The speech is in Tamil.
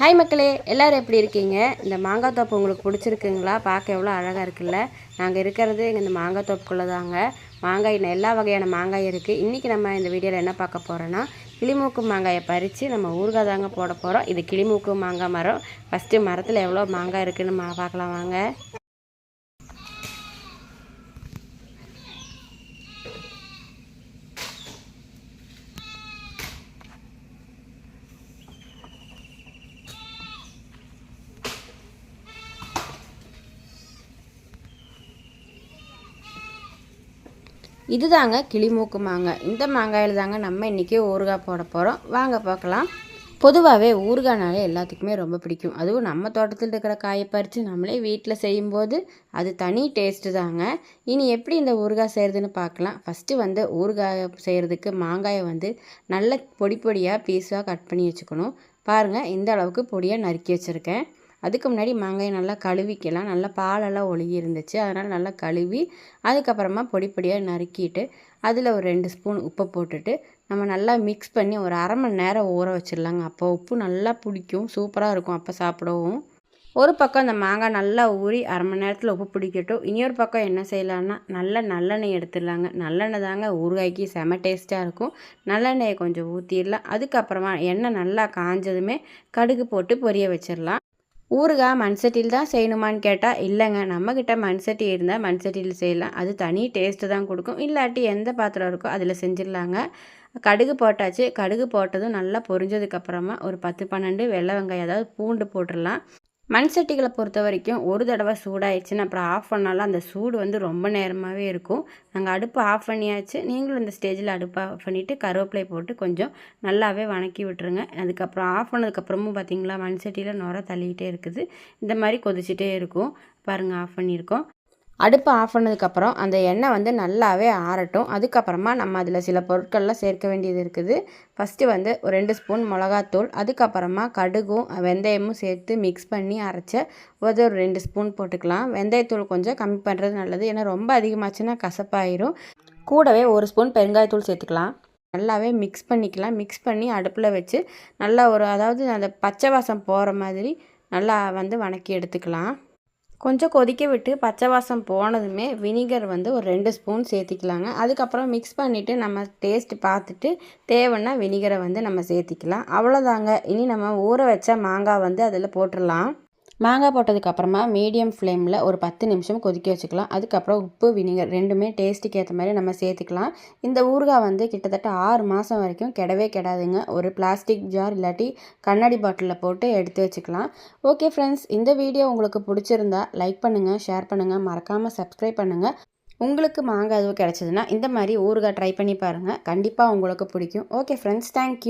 ஹாய் மக்களே. எல்லோரும் எப்படி இருக்கீங்க? இந்த மாங்காய் தோப்பு உங்களுக்கு பிடிச்சிருக்குங்களா? பார்க்க எவ்வளோ அழகாக இருக்குல்ல? நாங்கள் இருக்கிறது இந்த மாங்காய் தோப்புக்குள்ளே தாங்க. மாங்காய் எல்லா வகையான மாங்காய் இருக்குது இன்றைக்கி நம்ம இந்த வீடியோவில் என்ன பார்க்க போகிறோன்னா கிளிமூக்கு மாங்காயை பறித்து நம்ம ஊறுகாய் தாங்க போட போகிறோம் இது கிளிமூக்கு மாங்காய் மரம். ஃபஸ்ட்டு மரத்தில் எவ்வளோ மாங்காய் இருக்குன்னு மா பார்க்கலாம் வாங்க. இதுதாங்க கிளிமூக்கு மாங்காய். இந்த மாங்காயில் தாங்க நம்ம இன்றைக்கி ஊறுகாய் போட போகிறோம் வாங்க பார்க்கலாம். பொதுவாகவே ஊறுகாய்னாலே எல்லாத்துக்குமே ரொம்ப பிடிக்கும். அதுவும் நம்ம தோட்டத்தில் இருக்கிற காயை பறித்து நம்மளே வீட்டில் செய்யும்போது அது தனி டேஸ்ட்டு தாங்க. இனி எப்படி இந்த ஊறுகாய் செய்கிறதுன்னு பார்க்கலாம். ஃபஸ்ட்டு வந்து ஊறுகாய் செய்கிறதுக்கு மாங்காயை வந்து நல்ல பொடி பொடியாக பீஸாக கட் பண்ணி வச்சுக்கணும். பாருங்கள் இந்த அளவுக்கு பொடியாக நறுக்கி வச்சுருக்கேன். அதுக்கு முன்னாடி மாங்காயை நல்லா கழுவிக்கலாம். நல்லா பாலெல்லாம் ஒழுகி இருந்துச்சு. அதனால் நல்லா கழுவி அதுக்கப்புறமா பொடி பொடியாக நறுக்கிட்டு அதில் ஒரு ரெண்டு ஸ்பூன் உப்பை போட்டுட்டு நம்ம நல்லா மிக்ஸ் பண்ணி ஒரு அரை மணி நேரம் ஊற வச்சிடலாங்க. அப்போ உப்பு நல்லா பிடிக்கும். சூப்பராக இருக்கும் அப்போ சாப்பிடவும். ஒரு பக்கம் அந்த மாங்காய் நல்லா ஊறி அரை மணி நேரத்தில் உப்பு பிடிக்கட்டும். இன்னொரு பக்கம் என்ன செய்யலான்னா நல்ல நல்லெண்ணெய் எடுத்துடலாங்க. நல்லெண்ணெய் தாங்க ஊறுகாய்க்கு செம டேஸ்ட்டாக இருக்கும். நல்லெண்ணெயை கொஞ்சம் ஊற்றிடலாம் அதுக்கப்புறமா எண்ணெய் நல்லா காஞ்சதுமே கடுகு போட்டு பொரிய வச்சிடலாம். ஊறுகாய் மண்சட்டியில் தான் செய்யணுமான்னு கேட்டால் இல்லைங்க. நம்மக்கிட்ட மண்சட்டி இருந்தால் மண்சட்டியில் செய்யலாம். அது தனி டேஸ்ட்டு தான் கொடுக்கும். இல்லாட்டி எந்த பாத்திரம் இருக்கோ அதில் செஞ்சிடலாங்க. கடுகு போட்டாச்சு. கடுகு போட்டதும் நல்லா பொரிஞ்சதுக்கப்புறமா ஒரு பத்து பன்னெண்டு வெள்ளை வெங்காயம் அதாவது பூண்டு போட்டுடலாம். மண் சட்டிகளை பொறுத்த வரைக்கும் ஒரு தடவை சூடாயிடுச்சுன்னு அப்புறம் ஆஃப் பண்ணாலும் அந்த சூடு வந்து ரொம்ப நேரமாகவே இருக்கும். நாங்கள் அடுப்பு ஆஃப் பண்ணியாச்சு. நீங்களும் இந்த ஸ்டேஜில் அடுப்பு ஆஃப் பண்ணிவிட்டு கருவேப்பிலை போட்டு கொஞ்சம் நல்லாவே வணக்கி விட்டுருங்க. அதுக்கப்புறம் ஆஃப் பண்ணதுக்கப்புறமும் பார்த்திங்களா மண் சட்டியில் நுர தள்ளிக்கிட்டே இருக்குது. இந்த மாதிரி கொதிச்சிட்டே இருக்கும். பாருங்கள் ஆஃப் பண்ணியிருக்கோம். அடுப்பை ஆஃப் பண்ணதுக்கப்புறம் அந்த எண்ணெய் வந்து நல்லாவே ஆறட்டும். அதுக்கப்புறமா நம்ம அதில் சில பொருட்கள்லாம் சேர்க்க வேண்டியது இருக்குது. ஃபஸ்ட்டு வந்து ஒரு ரெண்டு ஸ்பூன் மிளகாத்தூள். அதுக்கப்புறமா கடுகும் வெந்தயமும் சேர்த்து மிக்ஸ் பண்ணி அரைச்ச ஒரு ஒரு ரெண்டு ஸ்பூன் போட்டுக்கலாம். வெந்தயத்தூள் கொஞ்சம் கம்மி பண்ணுறது நல்லது. ஏன்னா ரொம்ப அதிகமாச்சுன்னா கசப்பாயிரும். கூடவே ஒரு ஸ்பூன் பெருங்காயத்தூள் சேர்த்துக்கலாம். நல்லாவே மிக்ஸ் பண்ணிக்கலாம். மிக்ஸ் பண்ணி அடுப்பில் வச்சு நல்லா ஒரு அதாவது அந்த பச்சை வாசம் போகிற மாதிரி நல்லா வந்து வணக்கி எடுத்துக்கலாம். கொஞ்சம் கொதிக்க விட்டு பச்சை வாசம் போனதுமே வினிகர் வந்து ஒரு ரெண்டு ஸ்பூன் சேர்த்திக்கலாங்க. அதுக்கப்புறம் மிக்ஸ் பண்ணிவிட்டு நம்ம டேஸ்ட் பார்த்துட்டு தேவைன்னா வினிகரை வந்து நம்ம சேர்த்திக்கலாம். அவ்வளோதாங்க இனி நம்ம ஊற வச்ச மாங்காய் வந்து அதில் போட்டுடலாம். மாங்காய் போட்டதுக்கப்புறமா மீடியம் ஃப்ளேமில் ஒரு பத்து நிமிஷம் கொதிக்க வச்சுக்கலாம். அதுக்கப்புறம் உப்பு வினிகர் ரெண்டுமே டேஸ்ட்டுக்கு ஏற்ற மாதிரி நம்ம சேர்த்துக்கலாம். இந்த ஊறுகாய் வந்து கிட்டத்தட்ட ஆறு மாதம் வரைக்கும் கெடவே கெடாதுங்க. ஒரு பிளாஸ்டிக் ஜார் இல்லாட்டி கண்ணாடி பாட்டிலில் போட்டு எடுத்து வச்சுக்கலாம். ஓகே ஃப்ரெண்ட்ஸ் இந்த வீடியோ உங்களுக்கு பிடிச்சிருந்தா லைக் பண்ணுங்கள் ஷேர் பண்ணுங்கள் மறக்காமல் சப்ஸ்கிரைப் பண்ணுங்கள் உங்களுக்கு மாங்காய் எதுவும் கிடச்சிதுன்னா இந்த மாதிரி ஊறுகாய் ட்ரை பண்ணி பாருங்கள் கண்டிப்பாக உங்களுக்கு பிடிக்கும். Okay friends thank you